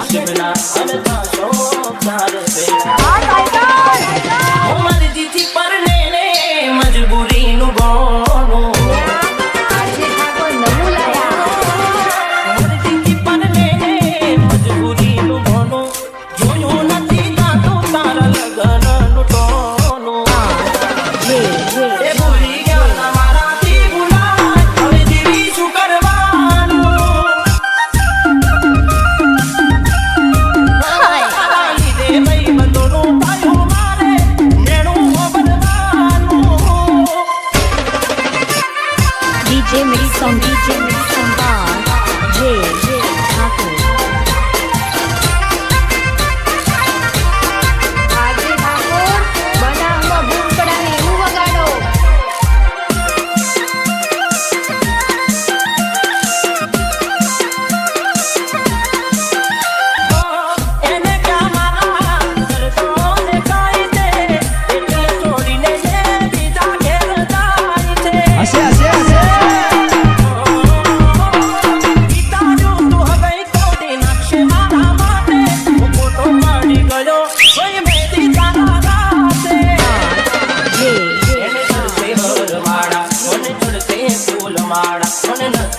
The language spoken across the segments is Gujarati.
Just give me that.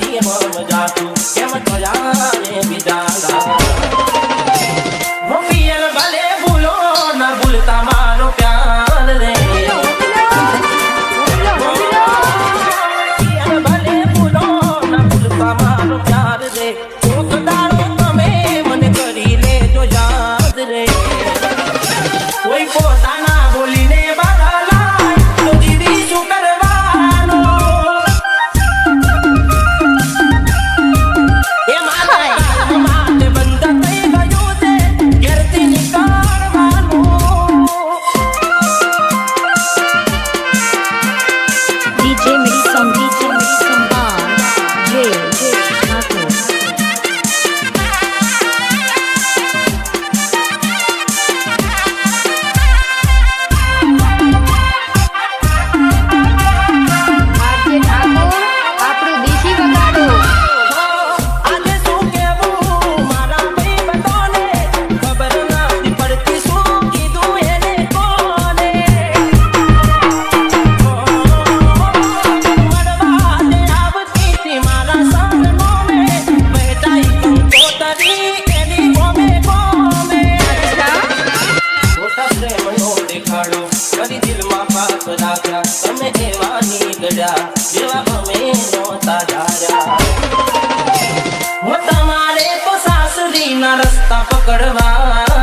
see him on my song, beat song, beat song. આવ્યા તમે અમે નહોતા ધાર્યા. તમારે તો સાસરીના રસ્તા પકડવા